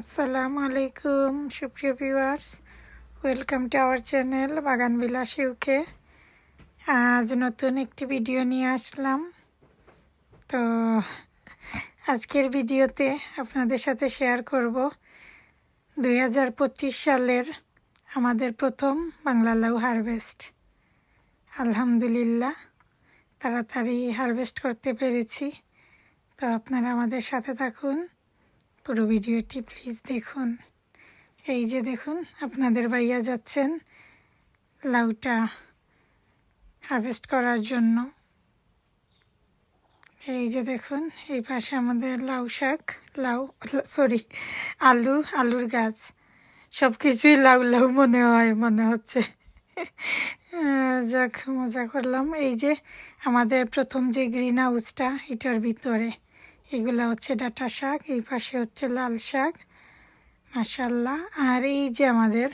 আসসালামু আলাইকুম, সুপ্রিয় viewers welcome to our channel Bagan Bilas UK আজ নতুন একটি ভিডিও নিয়ে আসলাম। তো আজকের ভিডিওতে আপনাদের সাথে শেয়ার করব। দুই হাজার পঁচিশ সালের আমাদের প্রথম বাংলা লাউ হারভেস্ট আলহামদুলিল্লাহ, তাড়াতাড়ি হারভেস্ট করতে পেরেছি। তো আপনারা আমাদের সাথে থাকুন। পুরো ভিডিওটি প্লিজ দেখুন। এই যে দেখুন, আপনাদের ভাইয়া যাচ্ছেন লাউটা হারভেস্ট করার জন্য। এই যে দেখুন, এই পাশে আমাদের লাউ শাক, লাউ সরি আলু, আলুর গাছ। সব কিছুই লাউ লাউ মনে হয়, মনে হচ্ছে। যাক, মজা করলাম। এই যে আমাদের প্রথম যে গ্রিন হাউসটা এটার ভিতরে। এগুলো হচ্ছে ডাটা শাক, এই পাশে হচ্ছে লাল শাক মাসাল্লাহ আর এই যে আমাদের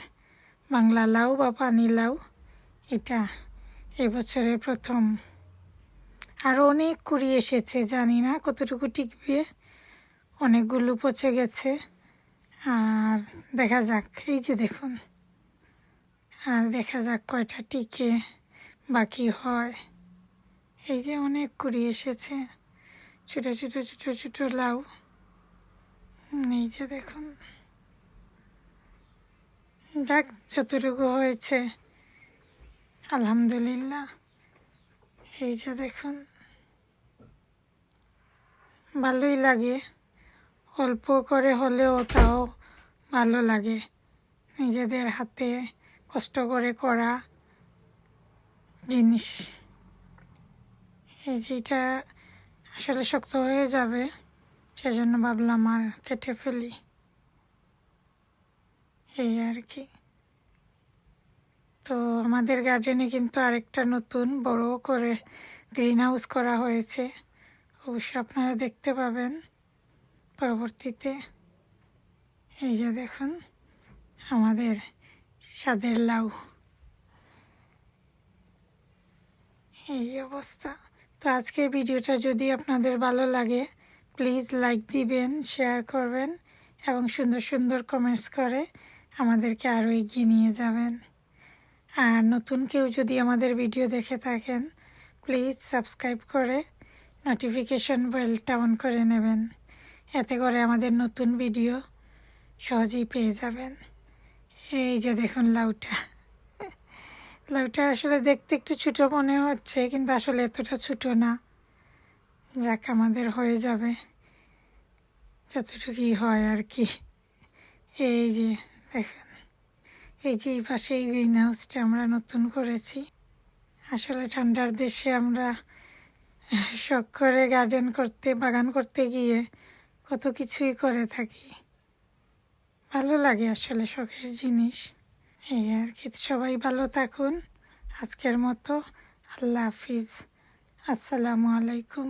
বাংলা লাউ বা পানি লাউ, এটা এবছরের প্রথম। আরও অনেক কুড়ি এসেছে, জানি না কতটুকু টিকবে, অনেকগুলো পচে গেছে। আর দেখা যাক, এই যে দেখুন, আর দেখা যাক কয়টা টিকে, বাকি হয়। এই যে অনেক কুড়ি এসেছে। ছোটো ছোটো ছোটো ছোটো লাউ। এই যে দেখুন। যাক, যতটুকু হয়েছে, আলহামদুলিল্লাহ। এই যে দেখুন। ভালোই লাগে। অল্প করে হলেও তাও ভালো লাগে। নিজেদের হাতে কষ্ট করে করা জিনিস। এই যেটা আসলে শক্ত হয়ে যাবে, সেজন্য ভাবলাম আর কেটে ফেলি। এই আর কি। তো আমাদের গার্ডেনে কিন্তু আরেকটা নতুন বড় করে গ্রিন হাউস করা হয়েছে। অবশ্য আপনারা দেখতে পাবেন পরবর্তীতে। এই যে দেখুন, আমাদের স্বাদের লাউ। এই অবস্থা। তো আজকের ভিডিওটা যদি আপনাদের ভালো লাগে প্লিজ লাইক দিবেন শেয়ার করবেন এবং সুন্দর সুন্দর কমেন্টস করে আমাদেরকে আরও এগিয়ে নিয়ে যাবেন। আর নতুন কেউ যদি আমাদের ভিডিও দেখে থাকেন প্লিজ সাবস্ক্রাইব করে নোটিফিকেশন বেলটা অন করে নেবেন। এতে করে আমাদের নতুন ভিডিও সহজেই পেয়ে যাবেন। এই যে দেখুন লাউটা। লাউটা আসলে দেখতে একটু ছোটো মনে হচ্ছে, কিন্তু আসলে এতটা ছোটো না। যাক, আমাদের হয়ে যাবে। যতটুকুই হয় আর কি। এই যে, দেখুন। এই যে এই পাশে এই গ্রিন হাউসটা আমরা নতুন করেছি। আসলে ঠান্ডার দেশে আমরা শখ করে গার্ডেন করতে, বাগান করতে গিয়ে কত কিছুই করে থাকি। ভালো লাগে আসলে শখের জিনিস। এই আর কি সবাই ভালো থাকুন। আজকের মতো আল্লাহ হাফিজ। আসসালামু আলাইকুম।